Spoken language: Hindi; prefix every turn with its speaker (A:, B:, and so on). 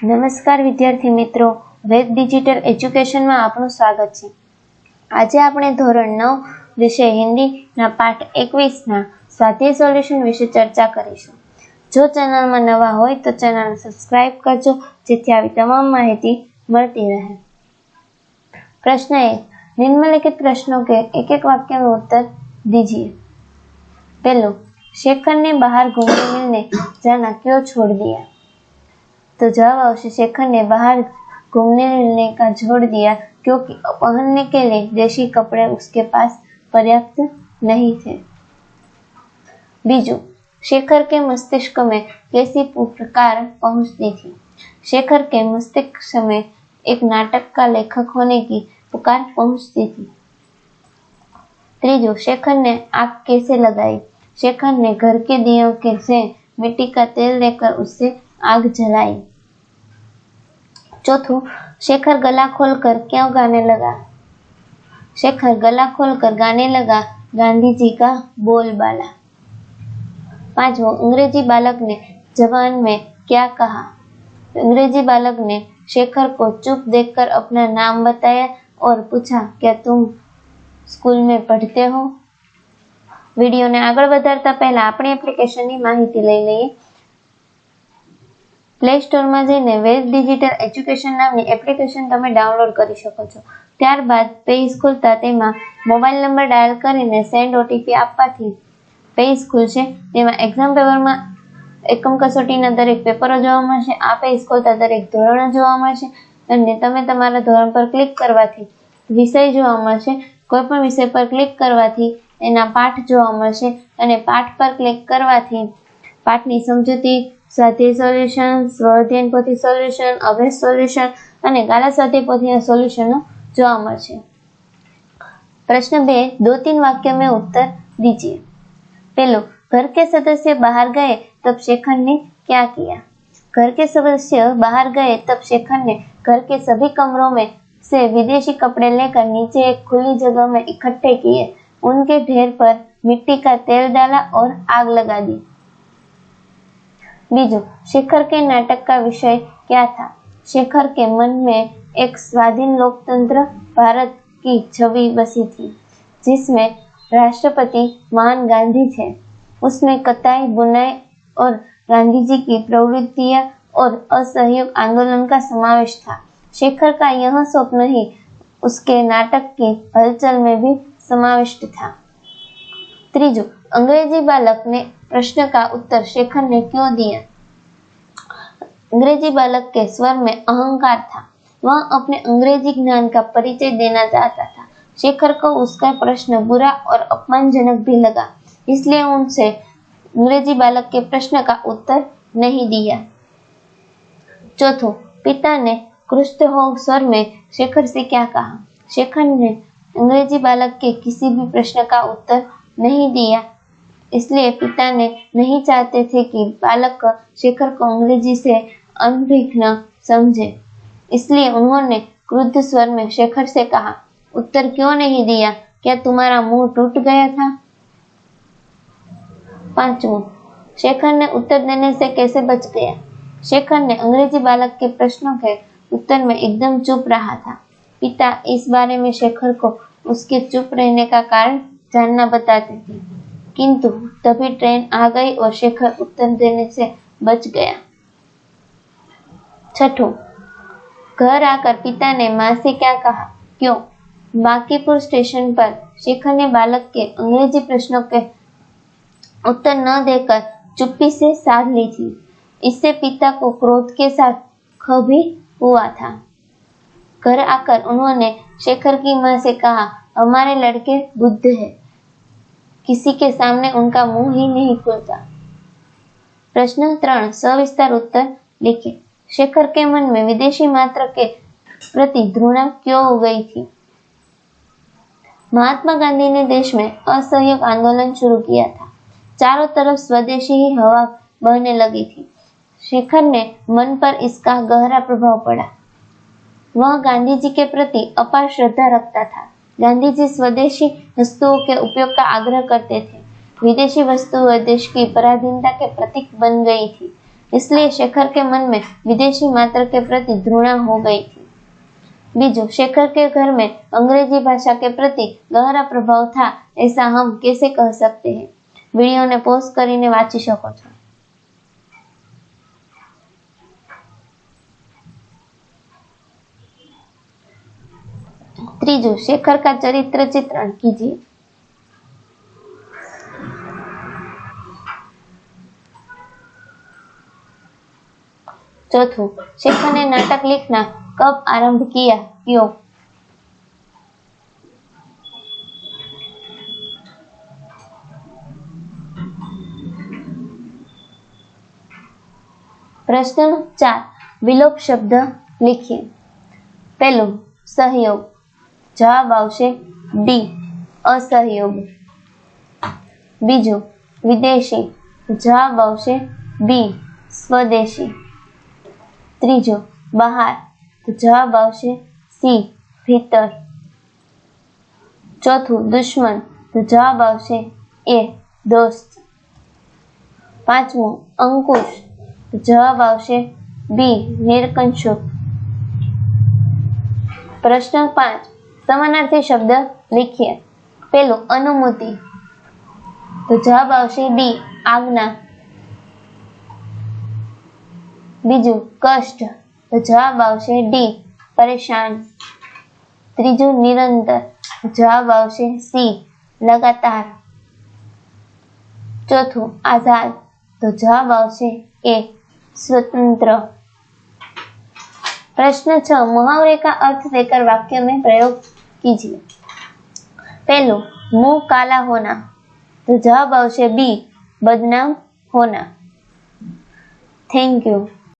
A: નમસ્કાર વિદ્યાર્થી મિત્રો વેદ ડિજિટલ એજ્યુકેશનમાં આપનું સ્વાગત છે આજે આપણે ધોરણ નવ વિષય હિન્દીના પાઠ એકવીસના સ્વાધ્યાય સોલ્યુશન વિશે ચર્ચા કરીશું જો ચેનલમાં નવા હોય તો ચેનલ સબસ્ક્રાઇબ કરજો જેથી આવી તમામ માહિતી મળતી રહે प्रश्न एक निम्नलिखित प्रश्नों के एक एक वाक्य में उत्तर दीजिए पहलो शेखर ने बाहर घूमने मिलने जाना क्यों छोड़ दिया तो जवाब शेखर ने बाहर घूमने का छोड़ दिया, क्योंकि पहनने के लिए देशी कपड़े उसके पास पर्याप्त नहीं थे। बीजू, शेखर के मस्तिष्क में कैसी प्रकार पहुँचती थी? शेखर के मस्तिष्क में एक नाटक का लेखक होने की पुकार पहुँचती थी। त्रीजो, शेखर ने आग कैसे लगाई? शेखर ने घर के दियों के से मिट्टी का तेल लेकर उससे आग जलाई चौथो शेखर गला खोलकर क्यों गाने लगा शेखर गला खोलकर गाने लगा गांधी जी का बोलबाला पांचवो अंग्रेजी बालक ने जवान में क्या कहा अंग्रेजी बालक ने शेखर को चुप देखकर अपना नाम बताया और पूछा क्या तुम સ્કૂલ में पढ़ते हो વિડીયોને આગળ વધારતા પહેલા આપણી એપ્લિકેશનની માહિતી લઈ લઈએ પ્લે સ્ટોરમાં જઈને વેદ ડિજિટલ એજ્યુકેશન નામની એપ્લિકેશન તમે ડાઉનલોડ કરી શકો છો. ત્યારબાદ પેજ ખોલતા તેમાં મોબાઈલ નંબર ડાયલ કરીને સેન્ડ ઓટીપી આપવાથી પેજ ખુલશે તેમાં એક્ઝામ પેપરમાં એકમ કસોટીના દરેક પેપરો જોવા મળશે. આ પેજ ખોલતા દરેક ધોરણો જોવા મળશે. અને તમે તમારા ધોરણ પર ક્લિક કરવાથી વિષય જોવા મળશે. કોઈ પણ વિષય પર ક્લિક કરવાથી એના પાઠ જોવા મળશે. અને પાઠ પર ક્લિક કરવાથી પાઠની સમજૂતી સ્વાધ્યાય સોલ્યુશન સ્વઅધ્યયન પોથી સોલ્યુશન અભ્યાસ સોલ્યુશન અને ગાલા સ્વાધ્યાય પોથીના સોલ્યુશનો જોવા મળશે प्रश्न बे दो तीन वाक्य में उत्तर दीजिए पहलो घर के सदस्य बाहर गए तब शेखर ने क्या किया घर के सदस्य बाहर गए तब शेखर ने घर के सभी कमरों में से विदेशी कपड़े लेकर नीचे एक खुली जगह में इकट्ठे किए उनके ढेर पर मिट्टी का तेल डाला और आग लगा दी बीजू, शेखर के नाटक का विषय क्या था? शेखर के मन में एक स्वाधीन लोकतंत्र भारत की छवि बसी थी, जिसमें राष्ट्रपति महान गांधी थे। उसमें कताई बुनाई और गांधी जी की प्रवृत्तियाँ और असहयोग आंदोलन का समावेश था। शेखर का यह स्वप्न ही उसके नाटक की हलचल में भी समाविष्ट था। त्रीजो, अंग्रेज़ी बालक ने प्रश्न का उत्तर शेखर ने क्यों दिया? अंग्रेज़ी बालक के स्वर में अहंकार था। वह अपने अंग्रेज़ी ज्ञान का परिचय देना चाहता था। शेखर को उसका प्रश्न बुरा और अपमानजनक भी लगा, इसलिए उनसे अंग्रेज़ी बालक के प्रश्न का उत्तर नहीं दिया। चौथो, पिता ने क्रुष्ट हो स्वर में शेखर से क्या कहा? शेखर ने अंग्रेज़ी बालक के किसी भी प्रश्न का उत्तर नहीं दिया। इसलिए पिता ने नहीं चाहते थे कि बालक शेखर को अंग्रेज़ी से अनभिघ्न समझे। इसलिए उन्होंने क्रुद्ध स्वर में शेखर से कहा, उत्तर क्यों नहीं दिया? क्या तुम्हारा मुँह टूट गया था? पांचवो, शेखर ने उत्तर देने से कैसे बच गया? शेखर ने अंग्रेज़ी बालक के प्रश्नों के उत्तर में एकदम चुप रहा था। पिता इस बारे में शेखर को उसके चुप रहने का कारण जानना बताते थे। किंतु तभी ट्रेन आ गई और शेखर उत्तर देने से बच गया। छठो, घर आकर पिता ने माँ से क्या कहा? क्यों? बांकीपुर स्टेशन पर शेखर ने बालक के अंग्रेज़ी प्रश्नों के उत्तर न देकर चुप्पी से साध ली थी। इससे पिता को क्रोध के साथ खभी हुआ था। घर आकर उन्होंने शेखर की माँ से कहा, हमारे लड़के बुद्ध है। किसी के सामने उनका मुँह ही नहीं खुलता। प्रश्न त्रण, सविस्तार उत्तर लिखे। शेखर के मन में विदेशी मात्र के प्रति घृणा क्यों हो गई थी? महात्मा गांधी ने देश में असहयोग आंदोलन शुरू किया था। चारों तरफ़ स्वदेशी ही हवा बहने लगी थी। शेखर ने मन पर इसका गहरा प्रभाव पड़ा। वह गांधी जी के प्रति अपार श्रद्धा रखता था। गांधी जी स्वदेशी वस्तुओं के उपयोग का आग्रह करते थे विदेशी वस्तुएं देश की पराधीनता के प्रतीक बन गई थी इसलिए शेखर के मन में विदेशी मात्र के प्रति घृणा हो गई थी बीजू शेखर के घर में अंग्रेजी भाषा के प्रति गहरा प्रभाव था ऐसा हम कैसे कह सकते हैं વિડીયોને પોઝ કરીને વાંચી શકો છો ત્રીજું शेखर का चरित्र चित्रण कीजिए चौथुं शेखर ने नाटक लिखना कब आरंभ किया क्यों प्रश्न चार विलोप शब्द लिखिए पहलू सहयोग जवाब डी असहयोग विदेशी जवाब बी स्वदेशी बहार तो जवाब सी चौथु दुश्मन तो जवाब आ दोस्त पांचमो अंकुश तो जवाब बी प्रश्न पाँच સમાનાર્થી શબ્દ લીખીએ પેલું અનુમતિ તો જવાબ આવશે ડી આજ્ઞા બીજું કષ્ટ તો જવાબ આવશે ડી પરેશાન ત્રીજું નિરંતર જવાબ આવશે સી લગાતાર ચોથું આઝાદ તો જવાબ આવશે એ स्वतंत्र प्रश्न छ मुहावरे का अर्थ देकर वाक्य में प्रयोग कीजिए पहलू मुँह काला होना तो जवाब आवश्य बी बदनाम होना थैंक यू